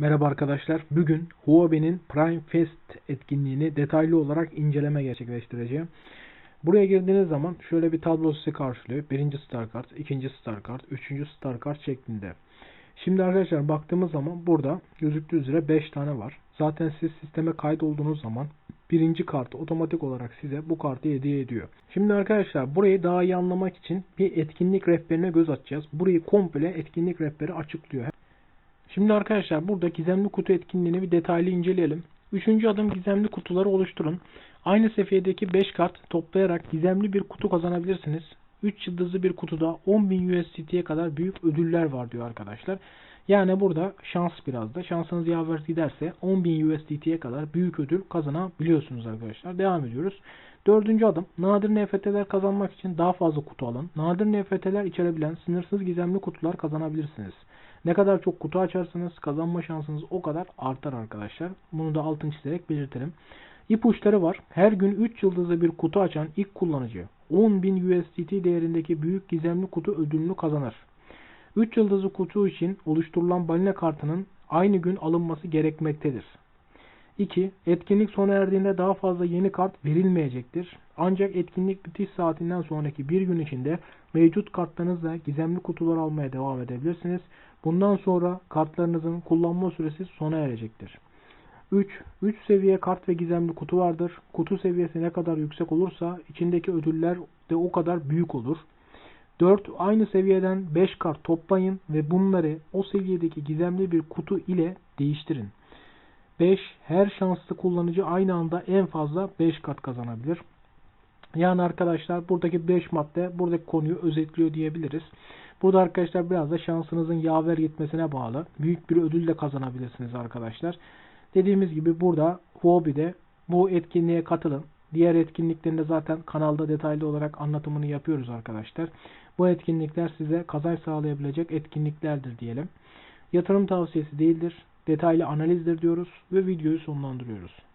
Merhaba arkadaşlar. Bugün Huobi'nin Prime Fest etkinliğini detaylı olarak inceleme gerçekleştireceğim. Buraya girdiğiniz zaman şöyle bir tablo sizi karşılıyor. Birinci star kart, ikinci star kart, üçüncü star kart şeklinde. Şimdi arkadaşlar baktığımız zaman burada gözüktüğü üzere 5 tane var. Zaten siz sisteme kaydolduğunuz zaman birinci kartı otomatik olarak size bu kartı hediye ediyor. Şimdi arkadaşlar burayı daha iyi anlamak için bir etkinlik rehberine göz atacağız. Burayı komple etkinlik rehberi açıklıyor. Şimdi arkadaşlar burada gizemli kutu etkinliğini bir detaylı inceleyelim. Üçüncü adım gizemli kutuları oluşturun. Aynı seviyedeki 5 kart toplayarak gizemli bir kutu kazanabilirsiniz. 3 yıldızlı bir kutuda 10.000 USDT'ye kadar büyük ödüller var diyor arkadaşlar. Yani burada şans biraz da. Şansınız yaver giderse 10.000 USDT'ye kadar büyük ödül kazanabiliyorsunuz arkadaşlar. Devam ediyoruz. Dördüncü adım nadir NFT'ler kazanmak için daha fazla kutu alın. Nadir NFT'ler içerebilen sınırsız gizemli kutular kazanabilirsiniz. Ne kadar çok kutu açarsanız kazanma şansınız o kadar artar arkadaşlar. Bunu da altın çizerek belirtelim. İpuçları var. Her gün 3 yıldızlı bir kutu açan ilk kullanıcı 10.000 USDT değerindeki büyük gizemli kutu ödülünü kazanır. 3 yıldızlı kutu için oluşturulan balina kartının aynı gün alınması gerekmektedir. 2. Etkinlik sona erdiğinde daha fazla yeni kart verilmeyecektir. Ancak etkinlik bitiş saatinden sonraki bir gün içinde mevcut kartlarınızla gizemli kutular almaya devam edebilirsiniz. Bundan sonra kartlarınızın kullanma süresi sona erecektir. 3. 3 seviye kart ve gizemli kutu vardır. Kutu seviyesi ne kadar yüksek olursa içindeki ödüller de o kadar büyük olur. 4. Aynı seviyeden 5 kart toplayın ve bunları o seviyedeki gizemli bir kutu ile değiştirin. 5. Her şanslı kullanıcı aynı anda en fazla 5 kart kazanabilir. Yani arkadaşlar buradaki 5 madde buradaki konuyu özetliyor diyebiliriz. Burada arkadaşlar biraz da şansınızın yaver gitmesine bağlı. Büyük bir ödül de kazanabilirsiniz arkadaşlar. Dediğimiz gibi burada Huobi'de bu etkinliğe katılın. Diğer etkinliklerinde zaten kanalda detaylı olarak anlatımını yapıyoruz arkadaşlar. Bu etkinlikler size kazanç sağlayabilecek etkinliklerdir diyelim. Yatırım tavsiyesi değildir. Detaylı analizdir diyoruz ve videoyu sonlandırıyoruz.